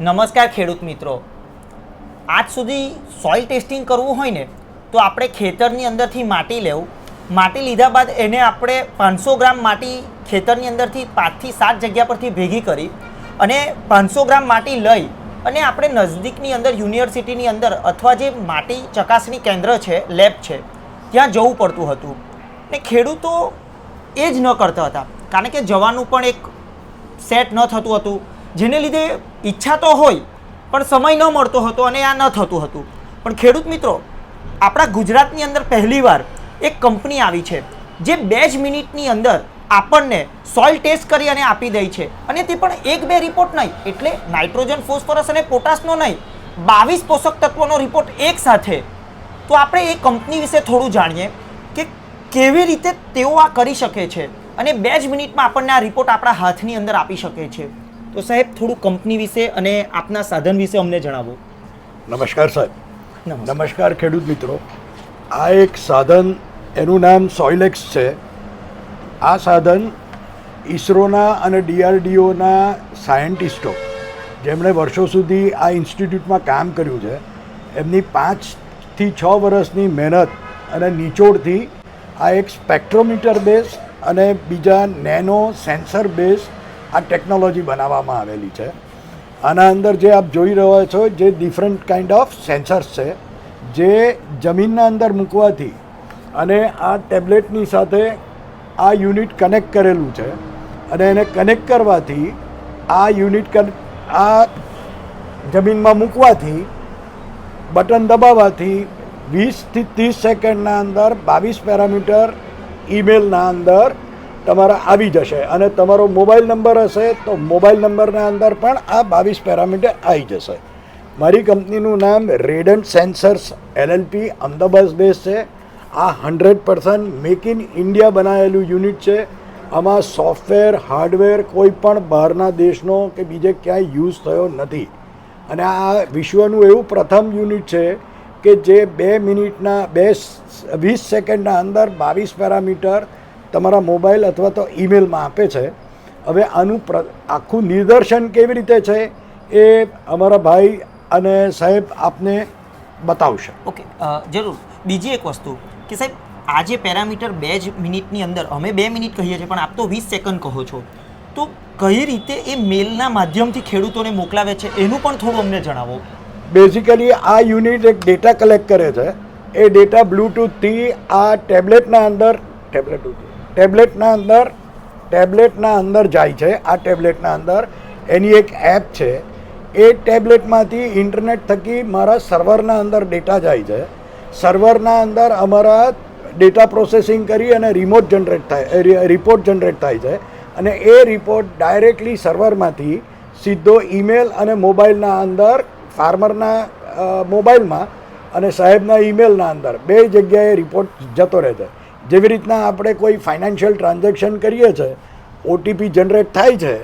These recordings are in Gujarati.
નમસ્કાર ખેડૂત મિત્રો. આજ સુધી સોઇલ ટેસ્ટિંગ કરવું હોય ને, તો આપણે ખેતરની અંદરથી માટી લેવું. માટી લીધા બાદ એને આપણે પાંચસો ગ્રામ માટી ખેતરની અંદરથી પાંચથી સાત જગ્યા પરથી ભેગી કરી અને પાંચસો ગ્રામ માટી લઈ અને આપણે નજદીકની અંદર, યુનિવર્સિટીની અંદર અથવા જે માટી ચકાસણી કેન્દ્ર છે, લેબ છે, ત્યાં જવું પડતું હતું. ને ખેડૂતો એ જ ન કરતા હતા. કારણ કે જવાનું પણ એક સેટ ન થતું હતું. જેને લીધે ઈચ્છા તો હોય, પણ સમય ન મળતો હતો અને આ ન થતું હતું. પણ ખેડૂત મિત્રો, આપણા ગુજરાતની અંદર પહેલીવાર એક કંપની આવી છે, જે બે જ મિનિટની અંદર આપણને સોઇલ ટેસ્ટ કરી અને આપી દે છે. અને તે પણ એક બે રિપોર્ટ નહીં, એટલે નાઇટ્રોજન, ફોસ્ફરસ અને પોટાશનો નહીં, બાવીસ પોષક તત્વોનો રિપોર્ટ એક સાથે. તો આપણે એ કંપની વિશે થોડું જાણીએ કે કેવી રીતે તેઓ આ કરી શકે છે. અને બે જ મિનિટમાં આપણને આ રિપોર્ટ આપણા હાથની અંદર આપી શકે છે. તો સાહેબ થોડું કંપની વિશે અને આપના સાધન વિશે અમને જણાવો. નમસ્કાર સાહેબ. નમસ્કાર. ખેડૂત મિત્રો. આ એક સાધન એનું નામ સોઇલેક્સ છે. આ સાધન ઈસરોના અને ડીઆરડીઓના સાયન્ટિસ્ટો જેમણે વર્ષો સુધી આ ઇન્સ્ટિટ્યૂટમાં કામ કર્યું છે એમની પાંચથી છ વર્ષની મહેનત અને નિચોડથી આ એક સ્પેક્ટ્રોમીટર બેઝ અને બીજા નેનો સેન્સર બેઝ આ ટેકનોલોજી બનાવવામાં આવેલી છે. આના અંદર જે આપ જોઈ રહ્યા છો, જે ડિફરન્ટ કાઇન્ડ ઓફ સેન્સર્સ છે, જે જમીનના અંદર મૂકવાથી અને આ ટેબ્લેટની સાથે આ યુનિટ કનેક્ટ કરેલું છે. અને એને કનેક્ટ કરવાથી આ યુનિટ કન આ જમીનમાં મૂકવાથી બટન દબાવવાથી વીસથી ત્રીસ સેકન્ડના અંદર બાવીસ પેરામીટર ઈમેલના અંદર તમારા આવી જશે અને તમારો મોબાઈલ નંબર હશે તો મોબાઈલ નંબરના અંદર પણ આ બાવીસ પેરામીટર આવી જશે. મારી કંપનીનું નામ Radiant sensors LLP Ahmedabad base છે. આ hundred percent make in India બનાવેલું યુનિટ છે. આમાં સોફ્ટવેર, હાર્ડવેર કોઈ પણ બહારના દેશનો કે બીજે ક્યાંય યુઝ થયો નથી. અને આ વિશ્વનું એવું પ્રથમ યુનિટ છે કે જે બે મિનિટના, બે વીસ સેકન્ડના અંદર બાવીસ પેરામીટર તમારા મોબાઈલ અથવા તો ઈમેલમાં આપે છે. હવે આનું પ્ર આખું નિદર્શન કેવી રીતે છે એ અમારા ભાઈ અને સાહેબ આપને બતાવશે. ઓકે જરૂર. બીજી એક વસ્તુ કે સાહેબ આજે પેરામીટર બે જ મિનિટની અંદર અમે બે મિનિટ કહીએ છીએ પણ આપ તો વીસ સેકન્ડ કહો છો. તો કઈ રીતે એ મેલના માધ્યમથી ખેડૂતોને મોકલાવે છે એનું પણ થોડું અમને જણાવો. બેઝિકલી આ યુનિટ એક ડેટા કલેક્ટ કરે છે. એ ડેટા બ્લૂટૂથથી આ ટેબ્લેટના અંદર ટેબ્લેટ ટેબ્લેટના અંદર ટેબ્લેટના અંદર જાય છે, આ ટેબ્લેટના અંદર. એની એક એપ છે. એ ટેબ્લેટમાંથી ઇન્ટરનેટ થકી મારા સર્વરના અંદર ડેટા જાય છે. સર્વરના અંદર અમારા ડેટા પ્રોસેસિંગ કરી અને રિમોટ જનરેટ થાય રિપોર્ટ જનરેટ થાય છે. અને એ રિપોર્ટ ડાયરેક્ટલી સર્વરમાંથી સીધો ઈમેલ અને મોબાઈલના અંદર, ફાર્મરના મોબાઈલમાં અને સાહેબના ઈમેલના અંદર. બે જગ્યાએ રિપોર્ટ જતો રહે છે. જેવી રીતના આપણે કોઈ ફાઇનાન્શિયલ ટ્રાન્ઝેક્શન કરીએ છીએ ઓટીપી જનરેટ થાય છે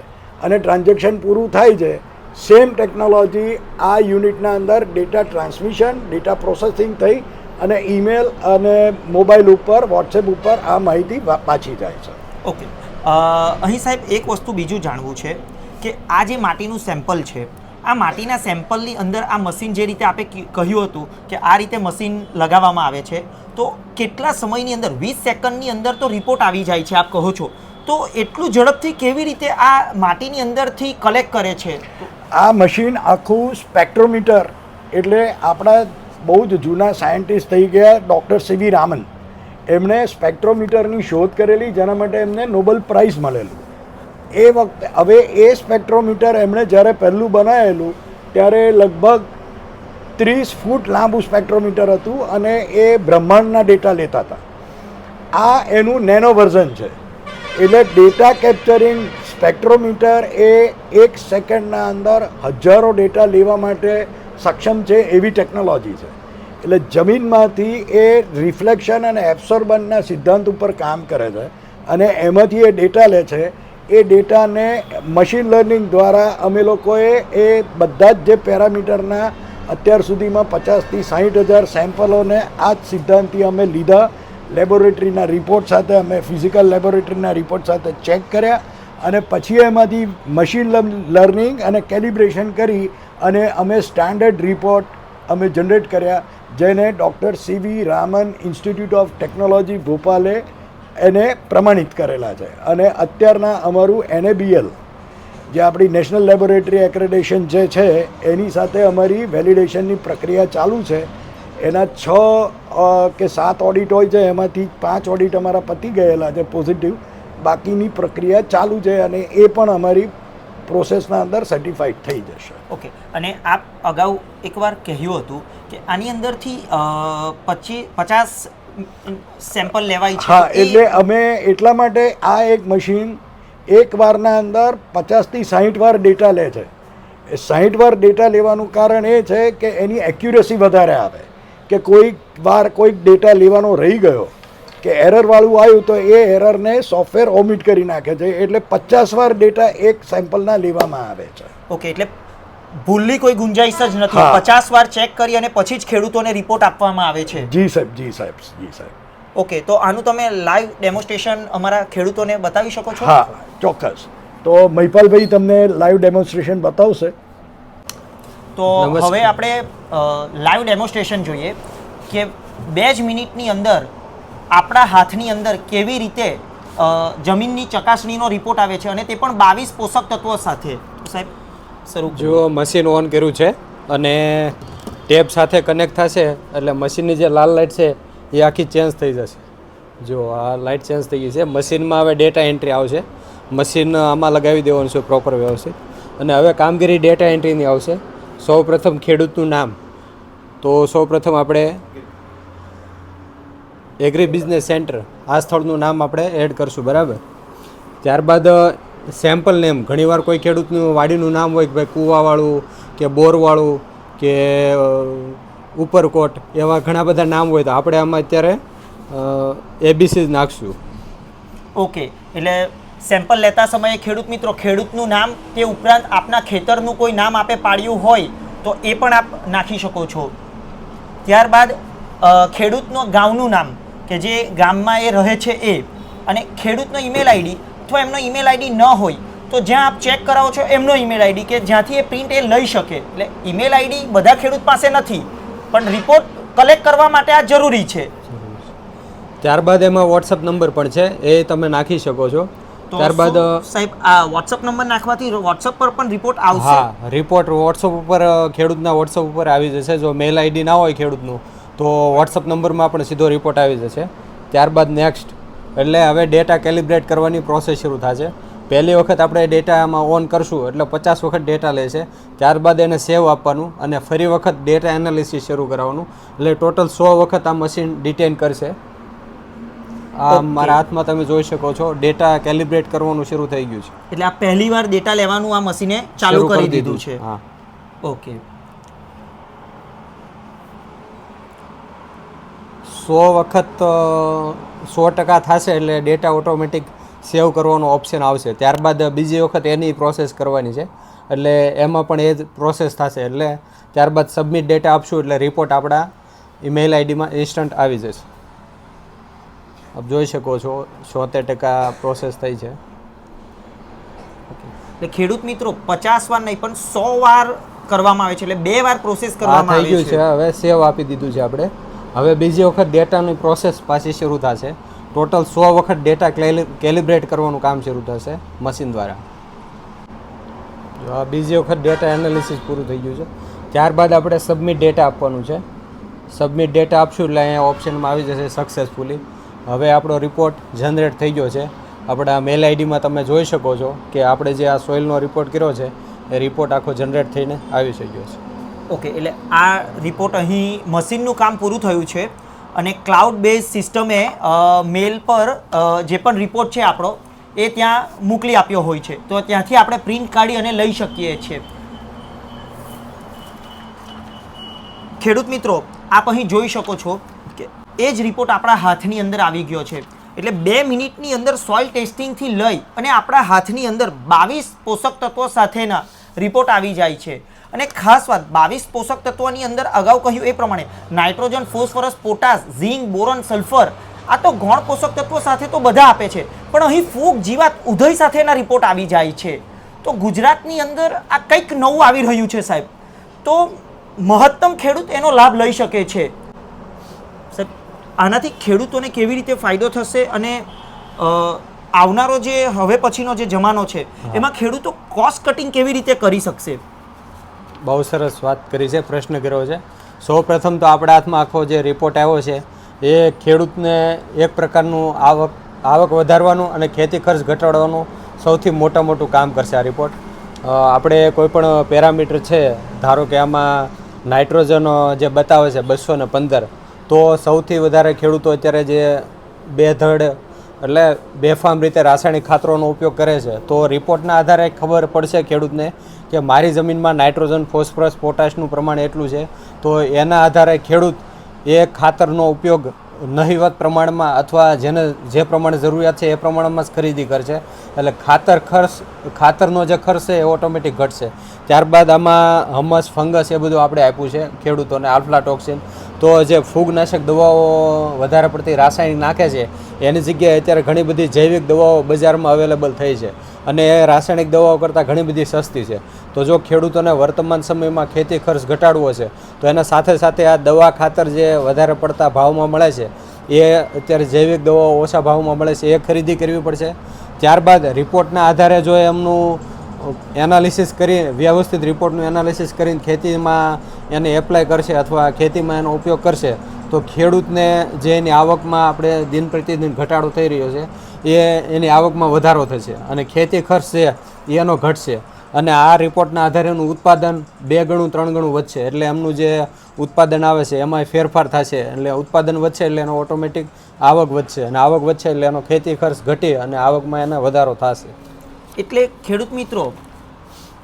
અને ટ્રાન્ઝેક્શન પૂરું થાય છે સેમ ટેકનોલોજી આ યુનિટના અંદર ડેટા ટ્રાન્સમિશન ડેટા પ્રોસેસિંગ થઈ અને ઈમેલ અને મોબાઈલ ઉપર વોટ્સએપ ઉપર આ માહિતી પાછી જાય છે. ઓકે અહીં સાહેબ એક વસ્તુ બીજું જાણવું છે કે આ જે માટીનું સેમ્પલ છે આ માટીના સેમ્પલની અંદર આ મશીન જે રીતે આપે કહ્યું હતું કે આ રીતે મશીન લગાવવામાં આવે છે, તો કેટલા સમયની અંદર, વીસ સેકન્ડની અંદર તો રિપોર્ટ આવી જાય છે, આપ કહો છો. તો એટલું ઝડપથી કેવી રીતે આ માટીની અંદરથી કલેક્ટ કરે છે? આ મશીન આખું સ્પેક્ટ્રોમીટર એટલે આપણા બહુ જ જૂના સાયન્ટિસ્ટ થઈ ગયા ડૉક્ટર સીવી રામન. એમણે સ્પેક્ટ્રોમીટરની શોધ કરેલી, જેના માટે એમને નોબેલ પ્રાઇઝ મળેલું. એ વખતે, હવે એ સ્પેક્ટ્રોમીટર એમણે જ્યારે પહેલું બનાવેલું ત્યારે લગભગ ત્રીસ ફૂટ લાંબુ સ્પેક્ટ્રોમીટર હતું અને એ બ્રહ્માંડના ડેટા લેતા હતા. આ એનું નેનો વર્ઝન છે. એટલે ડેટા કેપ્ચરિંગ સ્પેક્ટ્રોમીટર એ એક સેકન્ડના અંદર હજારો ડેટા લેવા માટે સક્ષમ છે એવી ટેકનોલોજી છે. એટલે જમીનમાંથી એ રિફ્લેક્શન અને એબ્સોર્બનના સિદ્ધાંત ઉપર કામ કરે છે અને એમાંથી એ ડેટા લે છે એ ડેટાને મશીન લર્નિંગ દ્વારા અમે લોકોએ એ બધા જ જે પેરામીટરના અત્યાર સુધીમાં પચાસથી સાહીઠ હજાર સેમ્પલોને આ જ સિદ્ધાંતથી અમે લીધા. લેબોરેટરીના રિપોર્ટ સાથે અમે ફિઝિકલ લેબોરેટરીના રિપોર્ટ સાથે ચેક કર્યા અને પછી એમાંથી મશીન લર્નિંગ અને કેલિબ્રેશન કરી અને અમે સ્ટાન્ડર્ડ રિપોર્ટ અમે જનરેટ કર્યા, જેને doctor CV Raman institute of technology ભોપાલે એને પ્રમાણિત કરેલા છે. અને અત્યારના અમારું એનએબીએલ, જે આપણી નેશનલ લેબોરેટરી એક્રેડેશન જે છે, એની સાથે અમારી વેલિડેશનની પ્રક્રિયા ચાલુ છે. એના છ કે સાત ઓડિટ હોય છે, એમાંથી પાંચ ઓડિટ અમારા પતી ગયેલા છે પોઝિટિવ. બાકીની પ્રક્રિયા ચાલુ છે અને એ પણ અમારી પ્રોસેસના અંદર સર્ટિફાઈડ થઈ જશે. ઓકે. અને આપ અગાઉ એકવાર કહ્યું હતું કે આની અંદરથી પચીસ પચાસ સેમ્પલ લેવાય છે. હા એટલે અમે એટલા માટે આ એક મશીન એક વારના અંદર પચાસથી સાહીઠ વાર ડેટા લે છે. એ સાહીઠ વાર ડેટા લેવાનું કારણ એ છે કે એની એક્યુરેસી વધારે આવે. કે કોઈક વાર કોઈક ડેટા લેવાનો રહી ગયો કે એરરવાળું આવ્યું તો એ એરરને સોફ્ટવેર ઓમિટ કરી નાખે છે. એટલે પચાસ વાર ડેટા એક સેમ્પલના લેવામાં આવે છે. ઓકે એટલે ભૂલની કોઈ ગુંજાઈશ જ નથી. પચાસ વાર ચેક કરી અને પછી જ ખેડૂતોને રિપોર્ટ આપવામાં આવે છે. જી સાહેબ જી સાહેબ જી સાહેબ. ઓકે તો આનું તમે લાઈવ ડેમોન્સ્ટ્રેશન અમારા ખેડૂતોને બતાવી શકો છો? હા ચોક્કસ. તો મહિપાલભાઈ તમને લાઈવ ડેમોન્સ્ટ્રેશન બતાવશે. તો. હવે આપણે લાઈવ ડેમોન્સ્ટ્રેશન જોઈએ કે બે જ મિનિટની અંદર આપણા હાથની અંદર કેવી રીતે જમીનની ચકાસણીનો રિપોર્ટ આવે છે અને તે પણ બાવીસ પોષક તત્વો સાથે. સાહેબ શરૂ. જો મશીન ઓન કર્યું છે અને ટેપ સાથે કનેક્ટ થશે એટલે મશીનની જે લાલ લાઇટ છે, એ આખી ચેન્જ થઈ જશે. જો આ લાઇટ ચેન્જ થઈ ગઈ છે. મશીનમાં હવે ડેટા એન્ટ્રી આવશે. મશીન આમાં લગાવી દેવાનું છે પ્રોપર વ્યવસ્થિત. અને હવે કામગીરી ડેટા એન્ટ્રીની આવશે. સૌ પ્રથમ ખેડૂતનું નામ. તો સૌ પ્રથમ આપણે એગ્રી બિઝનેસ સેન્ટર આ સ્થળનું નામ આપણે એડ કરશું, બરાબર? ત્યારબાદ સેમ્પલ નેમ ઘણીવાર કોઈ ખેડૂતનું વાડીનું નામ હોય કે ભાઈ કૂવાવાળું કે બોરવાળું કે ઉપરકોટ એવા ઘણા બધા નામ હોય તો આપણે આમાં અત્યારે એબીસી નાખશું. ઓકે એટલે સેમ્પલ લેતા સમયે ખેડૂત મિત્રો, ખેડૂતનું નામ તે ઉપરાંત આપના ખેતરનું કોઈ નામ આપે પાડ્યું હોય તો એ પણ આપ નાખી શકો છો. ત્યારબાદ ખેડૂતનો ગામનું નામ, કે જે ગામમાં એ રહે છે એ. અને ખેડૂતનો ઈમેલ આઈડી અથવા એમનો ઈમેલ આઈડી ન હોય તો જ્યાં આપ ચેક કરાવો છો એમનો ઈમેલ આઈડી કે જ્યાંથી એ પ્રિન્ટ એ લઈ શકે. એટલે ઈમેલ આઈડી બધા ખેડૂત પાસે નથી પણ રિપોર્ટ કલેક્ટ કરવા માટે આ જરૂરી છે. ત્યારબાદ એમાં વોટ્સઅપ નંબર પણ છે એ તમે નાખી શકો છો. ત્યારબાદ સાહેબ આ વોટ્સઅપ નંબર નાખવાથી વોટ્સઅપ પર પણ રિપોર્ટ આવશે? હા રિપોર્ટ વોટ્સઅપ ઉપર ખેડૂતના વોટ્સઅપ ઉપર આવી જશે. જો મેલ આઈડી ના હોય ખેડૂતનું તો વોટ્સઅપ નંબરમાં પણ સીધો રિપોર્ટ આવી જશે. ત્યારબાદ નેક્સ્ટ એટલે હવે ડેટા કેલિબ્રેટ કરવાની પ્રોસેસ શરૂ થશે. પહેલી વખત આપણે ડેટામાં ઓન કરશું એટલે પચાસ વખત ડેટા લેશે. ત્યારબાદ એને સેવ આપવાનું અને ફરી વખત ડેટા એનાલિસિસ શરૂ કરાવવાનું. એટલે ટોટલ સો વખત આ મશીન ડિટેન કરશે. આ મારા હાથમાં તમે જોઈ શકો છો ડેટા કેલિબ્રેટ કરવાનું શરૂ થઈ ગયું છે. એટલે આ પહેલી વાર ડેટા લેવાનું આ મશીને ચાલુ કરી દીધું છે. હા. ઓકે સો વખત સો ટકા થશે એટલે ડેટા ઓટોમેટિક સેવ કરવાનો ઓપ્શન આવશે. ત્યારબાદ બીજી વખત એની પ્રોસેસ કરવાની છે. એટલે એમાં પણ એ જ પ્રોસેસ થશે. એટલે ત્યારબાદ સબમિટ ડેટા આપશું એટલે રિપોર્ટ આપણા ઈમેલ આઈડીમાં ઇન્સ્ટન્ટ આવી જશે. આપ જોઈ શકો છો છોતેર ટકા પ્રોસેસ થઈ છે. એટલે ખેડૂત મિત્રો પચાસ વાર નહીં પણ સો વાર કરવામાં આવે છે. એટલે બે વાર પ્રોસેસ કરવામાં આવી ગયું છે. છે. હવે સેવ આપી દીધું છે આપણે. હવે બીજી વખત ડેટાની પ્રોસેસ પાછી શરૂ થશે. ટોટલ સો વખત ડેટા કેલિબ્રેટ કરવાનું કામ શરૂ થશે મશીન દ્વારા. બીજી વખત ડેટા એનાલિસિસ પૂરું થઈ ગયું છે. ત્યારબાદ આપણે સબમિટ ડેટા આપવાનું છે. સબમિટ ડેટા આપશું એટલે અહીંયા ઓપ્શનમાં આવી જશે સક્સેસફુલી હવે આપણો રિપોર્ટ જનરેટ થઈ ગયો છે. આપણા મેલ આઈડીમાં તમે જોઈ શકો છો કે આપણે જે આ સોઇલનો રિપોર્ટ કર્યો છે, એ રિપોર્ટ આખો જનરેટ થઈને આવી શક્યો છે. ઓકે, એટલે આ રિપોર્ટ અહીં મશીનનું કામ પૂરું થયું છે અને ક્લાઉડ બેઝ સિસ્ટમે મેલ પર જે પણ રિપોર્ટ છે આપણો, એ ત્યાં મોકલી આપ્યો હોય છે. તો ત્યાંથી આપણે પ્રિન્ટ કાઢી અને લઈ શકીએ છીએ. ખેડૂત મિત્રો, આપ અહીં જોઈ શકો છો કે એ જ રિપોર્ટ આપણા હાથની અંદર આવી ગયો છે. એટલે બે મિનિટની અંદર સોઇલ ટેસ્ટિંગથી લઈ અને આપણા હાથની અંદર બાવીસ પોષક તત્વો સાથેના રિપોર્ટ આવી જાય છે. અને ખાસ વાત બાવીસ પોષક તત્વોની અંદર અગાઉ કહ્યું એ પ્રમાણે nitrogen phosphorus potash zinc boron sulphur આ તો ગૌણ પોષક તત્વો સાથે તો બધા આપે છે પણ અહીં ફૂગ જીવાત ઉધય સાથેના રિપોર્ટ આવી જાય છે. તો ગુજરાતની અંદર આ કંઈક નવું આવી રહ્યું છે સાહેબ. તો મહત્તમ ખેડૂત એનો લાભ લઈ શકે છે. સાહેબ આનાથી ખેડૂતોને કેવી રીતે ફાયદો થશે અને આવનારો જે હવે પછીનો જે જમાનો છે એમાં ખેડૂતો કોસ્ટ કટિંગ કેવી રીતે કરી શકશે? બહુ સરસ વાત કરી છે, પ્રશ્ન કર્યો છે. સૌ પ્રથમ તો આપણા હાથમાં આખો જે રિપોર્ટ આવ્યો છે, એ ખેડૂતને એક પ્રકારનું આવક આવક વધારવાનું અને ખેતી ખર્ચ ઘટાડવાનું સૌથી મોટા મોટું કામ કરશે આ રિપોર્ટ આપણે કોઈ પણ પેરામીટર છે, ધારો કે આમાં નાઇટ્રોજન જે બતાવે છે બસો ને પંદર, તો સૌથી વધારે ખેડૂતો અત્યારે જે બેધડ એટલે બેફામ રીતે રાસાયણિક ખાતરોનો ઉપયોગ કરે છે. તો રિપોર્ટના આધારે ખબર પડશે ખેડૂતને કે મારી જમીનમાં નાઇટ્રોજન, ફોસ્ફરસ, પોટાશનું પ્રમાણ એટલું છે. તો એના આધારે ખેડૂત એ ખાતરનો ઉપયોગ નહિવત પ્રમાણમાં અથવા જેને જે પ્રમાણે જરૂરિયાત છે એ પ્રમાણમાં જ ખરીદી કરશે. એટલે ખાતર ખર્ચ, ખાતરનો જે ખર્ચ છે એ ઓટોમેટિક ઘટશે. ત્યારબાદ આમાં હમસ, ફંગસ એ બધું આપણે આપ્યું છે ખેડૂતોને. આલ્ફ્લાટોક્સિન તો જે ફૂગનાશક દવાઓ વધારે પડતી રાસાયણિક નાખે છે, એની જગ્યાએ અત્યારે ઘણી બધી જૈવિક દવાઓ બજારમાં અવેલેબલ થઈ છે અને એ રાસાયણિક દવાઓ કરતાં ઘણી બધી સસ્તી છે. તો જો ખેડૂતોને વર્તમાન સમયમાં ખેતી ખર્ચ ઘટાડવો છે, તો એના સાથે સાથે આ દવા ખાતર જે વધારે પડતા ભાવમાં મળે છે, એ અત્યારે જૈવિક દવાઓ ઓછા ભાવમાં મળે છે, એ ખરીદી કરવી પડશે. ત્યારબાદ રિપોર્ટના આધારે જો એમનું એનાલિસિસ કરી, વ્યવસ્થિત રિપોર્ટનું એનાલિસિસ કરીને ખેતીમાં એને એપ્લાય કરશે અથવા ખેતીમાં એનો ઉપયોગ કરશે, તો ખેડૂતને જે એની આવકમાં આપણે દિન પ્રતિદિન ઘટાડો થઈ રહ્યો છે, એ એની આવકમાં વધારો થશે અને ખેતી ખર્ચ છે એનો ઘટશે. અને આ રિપોર્ટના આધારે એનું ઉત્પાદન બે ગણું, ત્રણ ગણું વધશે. એટલે એમનું જે ઉત્પાદન આવે છે એમાં ફેરફાર થશે. એટલે ઉત્પાદન વધશે એટલે એનો ઓટોમેટિક આવક વધશે. અને આવક વધશે એટલે એનો ખેતી ખર્ચ ઘટી અને આવકમાં એને વધારો થશે. એટલે ખેડૂત મિત્રો,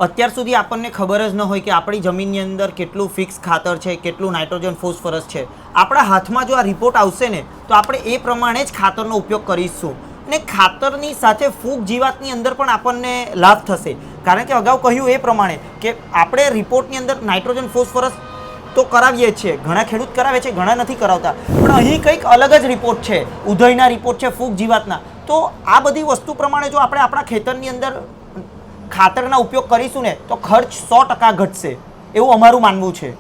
અત્યાર સુધી આપણને ખબર જ ન હોય કે આપણી જમીનની અંદર કેટલું ફિક્સ ખાતર છે, કેટલું નાઇટ્રોજન ફોસ્ફરસ છે. આપણા હાથમાં જો આ રિપોર્ટ આવશે ને, તો આપણે એ પ્રમાણે જ ખાતરનો ઉપયોગ કરીશું. ને ખાતરની સાથે ફૂગ જીવાતની અંદર પણ આપણને લાભ થશે. કારણ કે અગાઉ કહ્યું એ પ્રમાણે કે આપણે રિપોર્ટની અંદર નાઇટ્રોજન ફોસ્ફરસ તો કરાવીએ છીએ. ઘણા ખેડૂત કરાવે છે, ઘણા નથી કરાવતા. પણ અહીં કંઈક અલગ જ રિપોર્ટ છે. ઉધઈના રિપોર્ટ છે, ફૂગ જીવાતના. તો આ બધી વસ્તુ પ્રમાણે જો આપણે આપણા ખેતરની અંદર ખાતરના ઉપયોગ કરીશું ને, તો ખર્ચ સો ટકા ઘટશે એવું અમારું માનવું છે.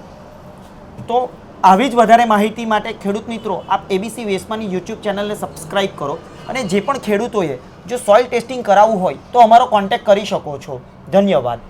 તો આવી જ વધારે માહિતી માટે ખેડૂત મિત્રો, આપ એબીસી વેસ્ટમાંની યુટ્યુબ ચેનલને સબસ્ક્રાઇબ કરો અને જે પણ ખેડૂતોએ જો સોઇલ ટેસ્ટિંગ કરાવવું હોય તો અમારો કોન્ટેક્ટ કરી શકો છો. ધન્યવાદ.